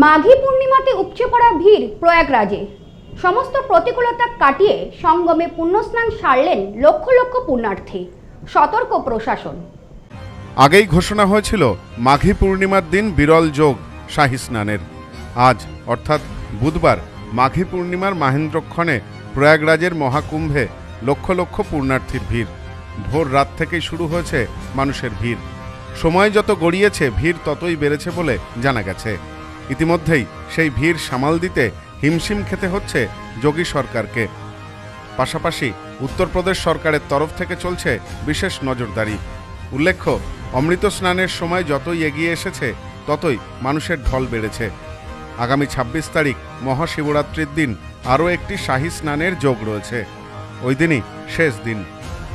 মাঘী পূর্ণিমাতে উপচে পড়া ভিড় প্রয়াগরাজে। সমস্ত প্রতিকূলতা কাটিয়ে সঙ্গমে পুণ্যস্নান সারলেন লক্ষ লক্ষ পুণ্যার্থী, সতর্ক প্রশাসন। আগেই ঘোষণা হয়েছিল, মাঘী পূর্ণিমার দিন বিরল যোগ শাহী স্নানের। আজ, অর্থাৎ বুধবার, মাঘী পূর্ণিমার মাহেন্দ্রক্ষণে প্রয়াগরাজের মহাকুম্ভে লক্ষ লক্ষ পূর্ণার্থীর ভিড়। ভোর রাত থেকেই শুরু হয়েছে মানুষের ভিড়। সময় যত গড়িয়েছে, ভিড় ততই বেড়েছে বলে জানা গেছে। ইতিমধ্যেই সেই ভিড় সামাল দিতে হিমশিম খেতে হচ্ছে যোগী সরকারকে। পাশাপাশি উত্তরপ্রদেশ সরকারের তরফ থেকে চলছে বিশেষ নজরদারি। উল্লেখ্য, অমৃত স্নানের সময় যতই এগিয়ে এসেছে, ততই মানুষের ঢল বেড়েছে। আগামী ২৬ তারিখ মহাশিবরাত্রির দিন আরও একটি শাহী স্নানের যোগ রয়েছে। ওই দিনই শেষ দিন।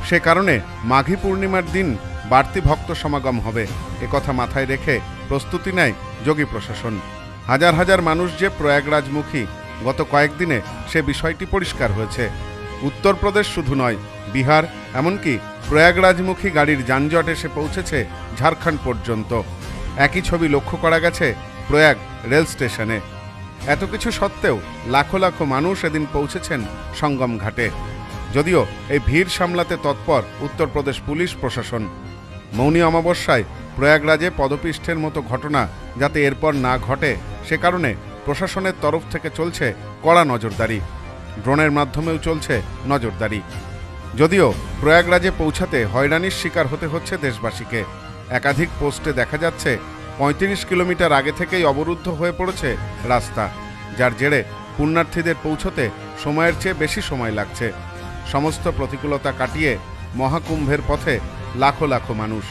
সে কারণে মাঘী পূর্ণিমার দিন বাড়তি ভক্ত সমাগম হবে। একথা মাথায় রেখে প্রস্তুতি নেয় যোগী প্রশাসন। হাজার হাজার মানুষ যে প্রয়াগরাজমুখী, গত কয়েকদিনে সে বিষয়টি পরিষ্কার হয়েছে। উত্তরপ্রদেশ শুধু নয়, বিহার, এমনকি প্রয়াগরাজমুখী গাড়ির যানজট এসে পৌঁছেছে ঝাড়খণ্ড পর্যন্ত। একই ছবি লক্ষ্য করা গেছে প্রয়াগ রেল স্টেশনে। এত কিছু সত্ত্বেও লাখো লাখো মানুষ এদিন পৌঁছেছেন সঙ্গম ঘাটে। যদিও এই ভিড় সামলাতে তৎপর উত্তরপ্রদেশ পুলিশ প্রশাসন। মৌনী অমাবস্যায় প্রয়াগরাজে পদপিষ্ঠের মতো ঘটনা যাতে এরপর না ঘটে সে কারণে প্রশাসনের তরফ থেকে চলছে কড়া নজরদারি। ড্রোনের মাধ্যমেও চলছে নজরদারি। যদিও প্রয়াগরাজে পৌঁছাতে হয়রানির শিকার হতে হচ্ছে দেশবাসীকে। একাধিক পোস্টে দেখা যাচ্ছে পঁয়ত্রিশ কিলোমিটার আগে থেকেই অবরুদ্ধ হয়ে পড়েছে রাস্তা, যার জেরে পুণ্যার্থীদের পৌঁছতে সময়ের চেয়ে বেশি সময় লাগছে। সমস্ত প্রতিকূলতা কাটিয়ে মহাকুম্ভের পথে লাখো লাখো মানুষ।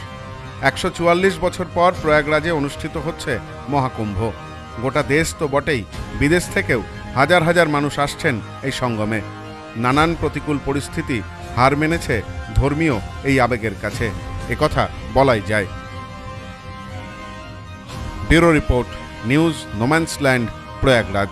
একশো চুয়াল্লিশ বছর পর প্রয়াগরাজে অনুষ্ঠিত হচ্ছে মহাকুম্ভ। গোটা দেশ তো বটেই, বিদেশ থেকেও হাজার হাজার মানুষ আসছেন এই সঙ্গমে। নানান প্রতিকূল পরিস্থিতি হার মেনেছে ধর্মীয় এই আবেগের কাছে একথা বলাই যায়। Bureau report, news, no man's land, Prayagraj.